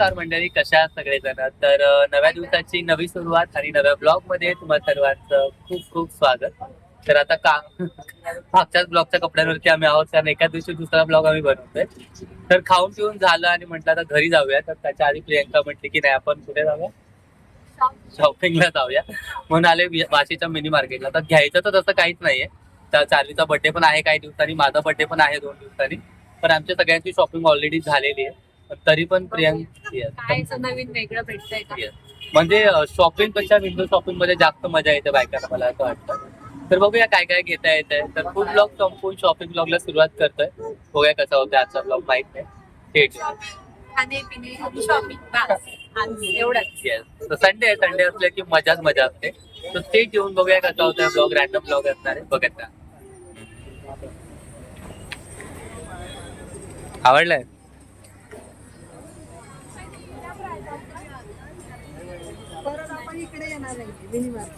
नमस्कार मंडळी कशा आहात सगळेजण? तर नव्या दिवसाची नवी सुरुवात आणि नव्या ब्लॉगमध्ये तुम्हा सर्वांचं खूप खूप स्वागत. तर आता का मागच्याच ब्लॉगच्या कपड्यांवरती आम्ही आहोत कारण एका दिवशी दुसरा ब्लॉग आम्ही बनवतोय. तर खाऊन पिऊन झालं आणि म्हटलं आता घरी जाऊया. तर त्याच्या आधी प्रियंका म्हटली की नाही आपण कुठे जाऊया? शॉपिंगला जाऊया. म्हणून आले वाशीच्या मिनी मार्केटला. तर घ्यायचं तर तसं काहीच नाहीये. तर चार्लीचा बर्थडे पण आहे काही दिवसांनी माझा बर्थडे पण आहे दोन दिवसांनी. पण आमच्या सगळ्यांची शॉपिंग ऑलरेडी झालेली आहे. तरी पण प्रियंका yes. काय असं नवीन वेगळं भेटतंय का? Yes. म्हणजे शॉपिंगपेक्षा विंडो शॉपिंगमध्ये जास्त मजा येते बायकांना मला असं वाटतं. तर बघूया काय काय घेता येत आहे तर खूप ब्लॉग संपून शॉपिंग ब्लॉगला सुरुवात करतोय. बघूया कसा होता आजचा ब्लॉग माहीत नाही. थेट खाणे पिणे शॉपिंग बस. एवढंच. येस तर संडे आहे संडे असले की मजाच मजा असते. तर ते येऊन बघूया कसा होता ब्लॉग रॅन्डम ब्लॉग असणार आहे. बघत. आवडलाय?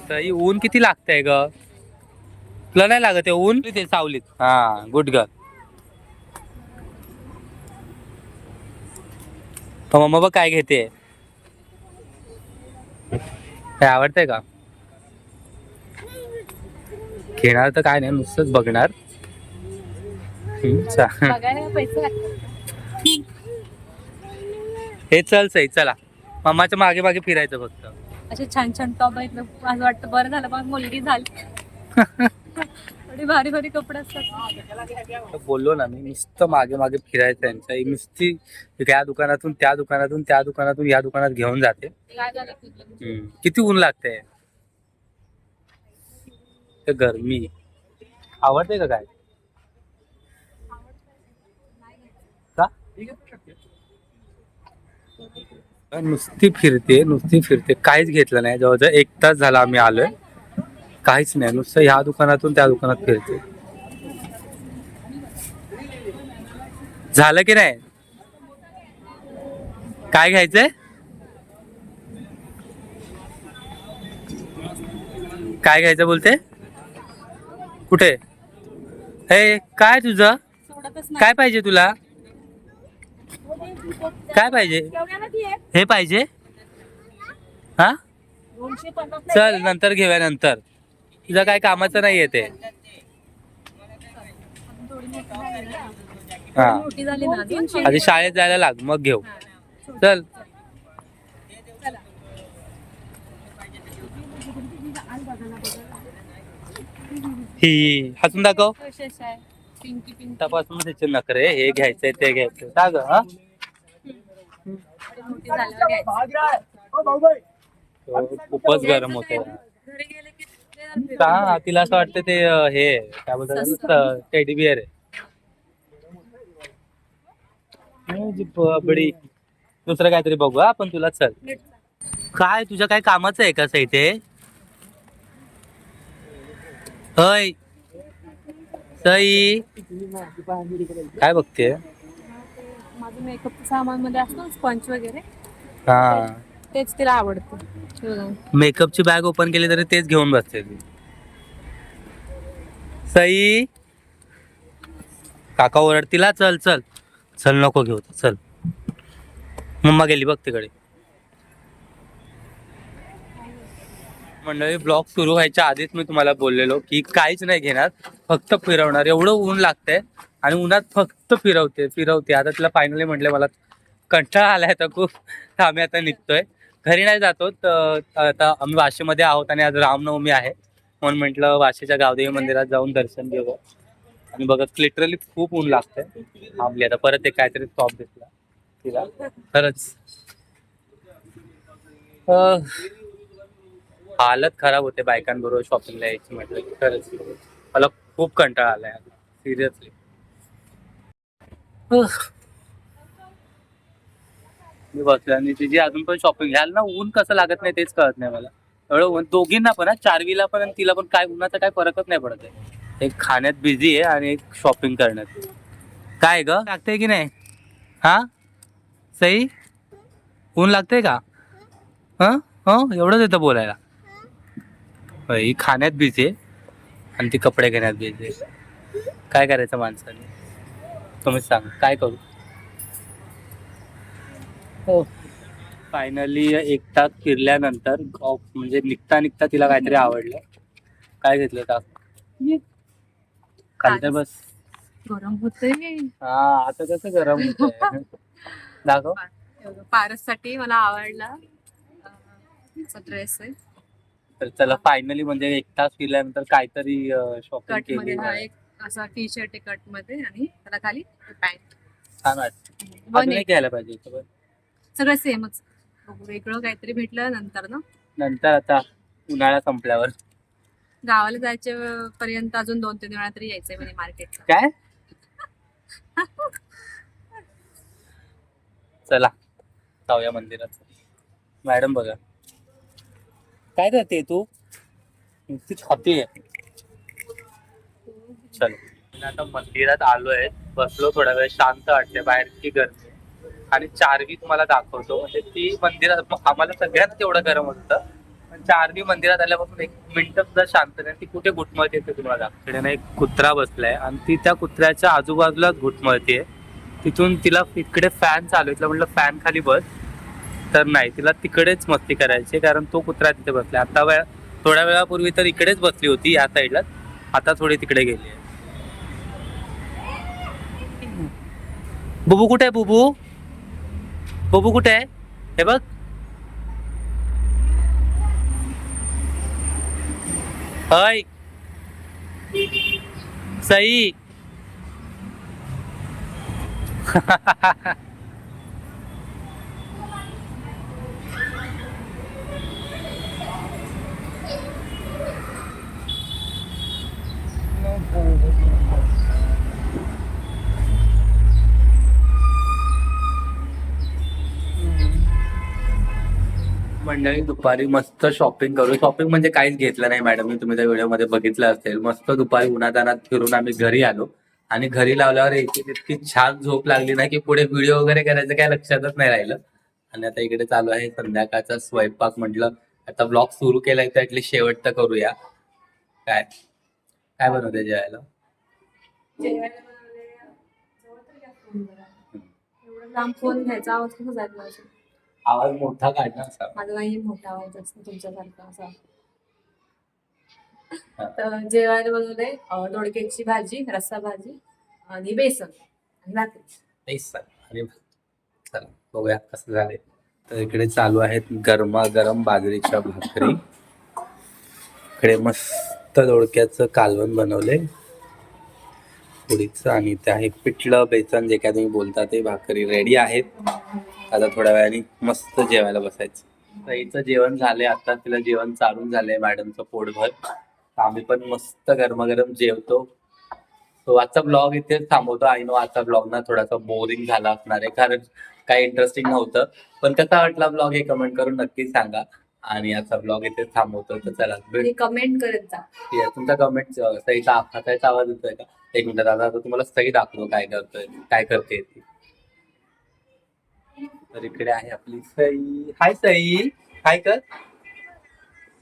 तर ही ऊन किती लागतंय ग? तुला नाही लागत आहे ऊन? ते सावलीत. हा गुड ग मम्मा बघ काय घेते. काय आवडतंय का? घेणार तर काय नाही नुसतंच बघणार. हम्म, चा- बघायला पैसे लागतात. हे चल सई चला. मम्माच्या मागे मागे फिरायचं फक्त. असे छान छान टॉप आहेत. ना असं वाटतं बरं झालं पण मुलगी झाली. थोडी भारी भारी कपडे असतात. तर बोललो ना मी नुसतं मागे मागे फिरायचं त्यांच्या ही नुसती या दुकानातून त्या दुकानातून त्या दुकानातून या दुकानात घेऊन जाते. काय झालं तुझं? हम्म. किती ऊन लागते ते गरमी. आवडते का काय? का? नुसती फिरते नुसती फिरते. काहीच घेतलं नाही. जवळजवळ एक तास झाला आम्ही आलोय. काहीच नाही. नुसतं ह्या दुकानातून त्या दुकानात फिरते. झालं की नाही? काय घ्यायचंय? काय घ्यायचं बोलते? कुठे? हे काय तुझं? काय पाहिजे तुला? काय पाहिजे? हे पाहिजे? हा? चल नंतर घेऊया नंतर. तुझं काय कामाचं नाही ते. हा. आधी शाळेत जायला लाग मग घेऊ. चल. ही हसून दाखव. तपासून त्याचे नखरे हे घ्यायचंय ते घ्यायचंय. का ग हा मोठी झाल्यावर घ्यायची. तो खूपच गरम होते. तिला असं वाटतं ते हे काय बोलतात टेडी बिअर आहे. हं, बडी दुसरं काहीतरी बघू हा, आपण तुला चल. काय तुझ्या काय कामाचं आहे का इथे? होय. सई. काय बघते? माझं मेकअप सामानमध्ये असतं स्पंच वगैरे हा. तेच तिला आवडतं. हे बघा. मेकअपची बॅग ओपन केली तरी तेच घेऊन बसते ती. सई. काका ओरडतीला चल चल. चल नको घेऊ चल. मम्मा गेली बघ तिकडे. मंडळी ब्लॉग सुरू व्हायच्या आधीच मी तुम्हाला बोललेलो की काहीच नाही घेणार. फक्त फिरवणार. एवढं ऊन लागतंय. आणि उन्हात फक्त फिरवते फिरवते. आता तिला फायनली म्हटलं मला कंटाळा आलाय तर खूप. आम्ही आता निघतोय. घरी नाही जातो तर आता आम्ही वाशीमध्ये आहोत आणि आज रामनवमी आहे. म्हणून म्हटलं वाशीच्या गावदेवी मंदिरात जाऊन दर्शन घेऊ आणि बघत लिटरली खूप ऊन लागतंय. थांबली आता. परत एक काहीतरी स्टॉप दिसला तिला. खरंच. हालत खराब होते बायकांबरोबर शॉपिंगला यायची म्हटलं खरंच. मला खूप कंटाळा आलाय. सिरियसली मी बसलो आणि तिची अजून पण शॉपिंग घ्यायला ना ऊन कसं लागत नाही तेच कळत नाही मला. एवढं ऊन. दोघींना पण हा, चारवीला पण आणि तिला पण काय उन्हाचा काय फरकच नाही पडत आहे. एक खाण्यात बिझी आहे आणि एक शॉपिंग करण्यात. काय ग? लागतंय की नाही? हा? सई? ऊन लागतंय का? हं? हो? एवढंच येतं बोलायला. ही खाण्यात बिझी आहे आणि ती कपडे घेण्यात बिझी आहे. काय करायचं माणसाने? तुम्ही सांग काय करू? हो. फायनली एक तास फिरल्यानंतर म्हणजे निघता निघता तिला काहीतरी आवडलं. काय घेतलं तास? खालते बस. गरम होते हा आता कसं गरम होतंय? दाखव. पारससाठी मला आवडला ड्रेस आहे. तर चला फायनली म्हणजे एक तास फिरल्यानंतर काहीतरी शॉपिंग केली हा एक असा टी शर्ट कटमध्ये आणि त्याला खाली पॅन्ट. छान वाटत. घ्यायला पाहिजे होतं पण. सगळं सेमच. बघू वेगळं काहीतरी भेटलं नंतर ना. नंतर आता उन्हाळा संपल्यावर. गावाला जायच्या पर्यंत अजून दोन तीन वेळा तरी यायचंय म्हणजे मार्केटला. काय? चला जाऊया मंदिरात. मॅडम बघा. काय करते तू? ती छाती आहे. चल. आता मंदिरात आलोय. बसलो थोडा वेळ शांत वाटते बाहेर की गर्मी. आणि चारवी तुम्हाला दाखवतो. म्हणजे ती मंदिरात आम्हाला सगळ्यांना तेवढं गरम होतं. पण चारवी मंदिरात आल्यापासून एक मिनिट सुद्धा शांत नाही. ती कुठे घुटमळते ते तुम्हाला दाखवते. एक कुत्रा बसलाय. आणि ती त्या कुत्र्याच्या आजूबाजूलाच घुटमळते. तिथून तिला इकडे फॅन चालू आहे. तिला म्हटलं फॅन खाली बस. तर नाही तिला तिकडेच मस्ती करायची कारण तो कुत्रा तिथे बसलाय. आता वेळा थोड्या वेळापूर्वी तर इकडेच बसली होती या साईडला आता थोडी तिकडे गेली आहे. बुबू कुठे आहे बुबू बुबू कुठे आहे हे बघ हाय सई मंडळी दुपारी मस्त शॉपिंग करू. शॉपिंग म्हणजे काहीच घेतलं नाही मॅडम मी तुम्ही त्या व्हिडिओमध्ये बघितलं असेल. मस्त दुपारी उन्हातानात फिरून आम्ही घरी आलो. आणि घरी लावल्यावर एक इतकी छान झोप लागली ना की पुढे व्हिडिओ वगैरे करायचं काय लक्षातच नाही राहिलं. आणि आता इकडे चालू आहे संध्याकाळचा स्वयंपाक म्हटलं. आता ब्लॉग सुरू केलाय तर ऍटलीस्ट शेवट तर करूया. काय? काय बनवते जेवायला? लांब फोन घ्यायचा आवाज कसा जात आवाज मोठा काढणार माझा नाही मोठा आवाज असतो तुमच्यासारखा असा. हा. तर जेवायला बनवलंय दोडक्याची भाजी रस्सा भाजी आणि बेसन आणि भाकरी. आणि चला बघूया कसं झालंय. तर इकडे चालू आहेत गरमागरम बाजरीच्या भाकरी. इकडे मस्त दोडक्याचं कालवण बनवले पुडीचं आणि ते आहे पिठलं बेसन जे काय तुम्ही बोलता ते भाकरी रेडी आहेत. आता थोड्या वेळाने मस्त जेवायला बसायचं. ताईचं जेवण झालंय आता तिला जेवण चालून झालंय मॅडमचं पोटभर. आम्ही पण मस्त गरमागरम जेवतो. तो आजचा ब्लॉग इथेच थांबवतो. आई नो आजचा ब्लॉग ना थोडासा बोरिंग झाला असणार आहे कारण काही इंटरेस्टिंग नव्हतं. पण कसा वाटला ब्लॉग हे कमेंट करून नक्की सांगा. आणि आजचा ब्लॉग इथेच थांबवतो तर चला भेट कमेंट करत जा. तुमचा कमेंट सईचा हाताचा आवाज येतोय का? एक मिनिट दादा आता तुम्हाला सई दाखवतो काय करतोय काय करते ती. तर इकडे आहे आपली सई. हाय सई. हाय कर.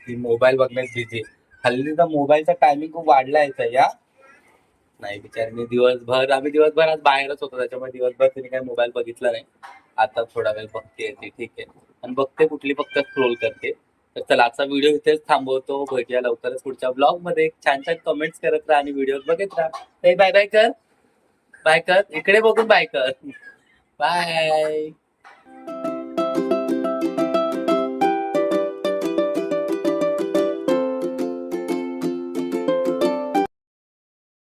ती मोबाईल बघण्यात बिझी हल्ली तर मोबाईलचा टायमिंग खूप वाढला आहे या नाही बिचारीने दिवसभर आम्ही दिवसभर आज बाहेरच होतो. त्याच्यामुळे दिवसभर तिने काही मोबाईल बघितला नाही. आता थोडा वेळ बघते ती ठीक आहे. आणि बघते कुठली फक्त स्क्रोल करते. तर चला आजचा व्हिडिओ इथेच थांबवतो. भेटूया लवकरच पुढच्या ब्लॉगमध्ये छान छान कमेंट्स करत राहा आणि व्हिडिओ बघत राहा. बाय बाय कर. बाय कर. इकडे बघून बाय कर. बाय